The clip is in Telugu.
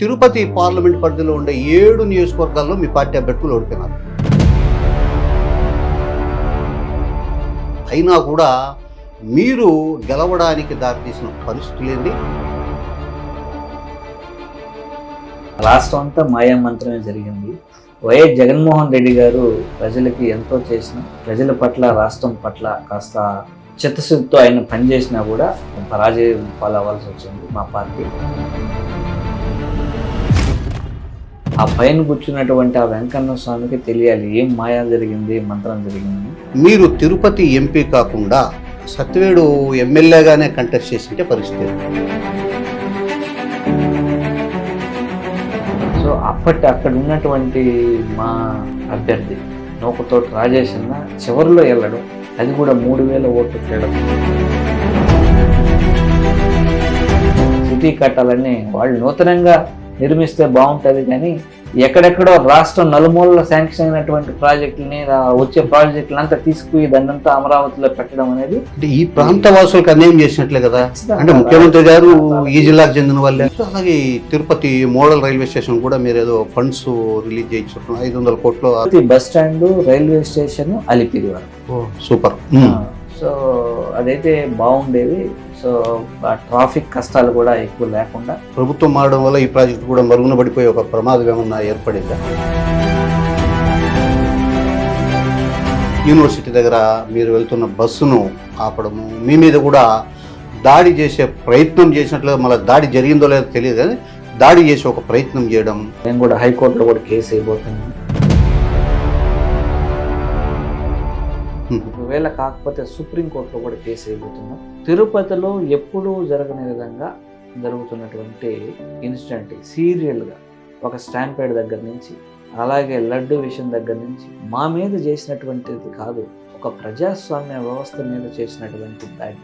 తిరుపతి పార్లమెంట్ పరిధిలో ఉండే ఏడు నియోజకవర్గాల్లో మీ పార్టీ అభ్యర్థులు ఓడిపోయినారు. అయినా కూడా మీరు గెలవడానికి దారితీసిన పరిస్థితులు ఏంటి? రాష్ట్రం అంతా మాయా మంత్రమే జరిగింది. వైఎస్ జగన్మోహన్ రెడ్డి గారు ప్రజలకి ఎంతో చేసిన ప్రజల పట్ల రాష్ట్రం పట్ల కాస్త చిత్తశుద్ధితో ఆయన పనిచేసినా కూడా పరాజయం పాలవ్వాల్సి వచ్చింది మా పార్టీ. ఆ పైన కూర్చున్నటువంటి ఆ వెంకన్న స్వామికి తెలియాలి ఏం మాయా జరిగింది మంత్రం జరిగింది? మీరు తిరుపతి ఎంపీ కాకుండా సత్యవేడు ఎమ్మెల్యేగానే కంటెస్ట్ చేసింటే పరిస్థితి? సో అప్పటి అక్కడ ఉన్నటువంటి మా అభ్యర్థి నూకతోటి రాజేష్ అన్న చివరిలో వెళ్ళడం. అది కూడా మూడు వేల ఓట్లు తేడం. సిటీ కట్టాలని వాళ్ళు నూతనంగా నిర్మిస్తే బాగుంటుంది కానీ ఎక్కడెక్కడో రాష్ట్రం నలుమూలలో శాంక్షన్ అయినటువంటి ప్రాజెక్టులని ఆ వచ్చే ప్రాజెక్టులు అంతా తీసుకుపోయి దాన్నంతా అమరావతిలో పెట్టడం అనేది అంటే ఈ ప్రాంత వాసులకు అన్యాయం చేసినట్లే కదా? అంటే ముఖ్యమంత్రి గారు ఈ జిల్లాకు చెందిన వాళ్ళే. అలాగే తిరుపతి మోడల్ రైల్వే స్టేషన్ కూడా మీరు ఏదో ఫండ్స్ రిలీజ్ చేయించుకుంటున్నారు. ఐదు వందల కోట్లు bus stand railway station Alipiri వరకు. సూపర్. సో అదైతే బాగుండేది. సో ఆ ట్రాఫిక్ కష్టాలు కూడా ఎక్కువ లేకుండా ప్రభుత్వం మారడం వల్ల ఈ ప్రాజెక్ట్ కూడా మరుగున పడిపోయే ఒక ప్రమాదం ఏమన్నా ఏర్పడిందా? యూనివర్సిటీ దగ్గర మీరు వెళ్తున్న బస్సును ఆపడము మీ మీద కూడా దాడి చేసే ప్రయత్నం చేసినట్లు మళ్ళీ దాడి జరిగిందో లేదో తెలియదు కానీ దాడి చేసే ఒక ప్రయత్నం చేయడం. నేను కూడా హైకోర్టులో కూడా కేసు అయిపోతున్నాను ఒకవేళ కాకపోతే సుప్రీంకోర్టులో కూడా కేసు వేయబోతున్నాం. తిరుపతిలో ఎప్పుడూ జరగని విధంగా జరుగుతున్నటువంటి ఇన్సిడెంట్ సీరియల్గా ఒక స్టాంపేడ్ దగ్గర నుంచి అలాగే లడ్డు విషయం దగ్గర నుంచి మా మీద చేసినటువంటిది కాదు ఒక ప్రజాస్వామ్య వ్యవస్థ మీద చేసినటువంటి దాడి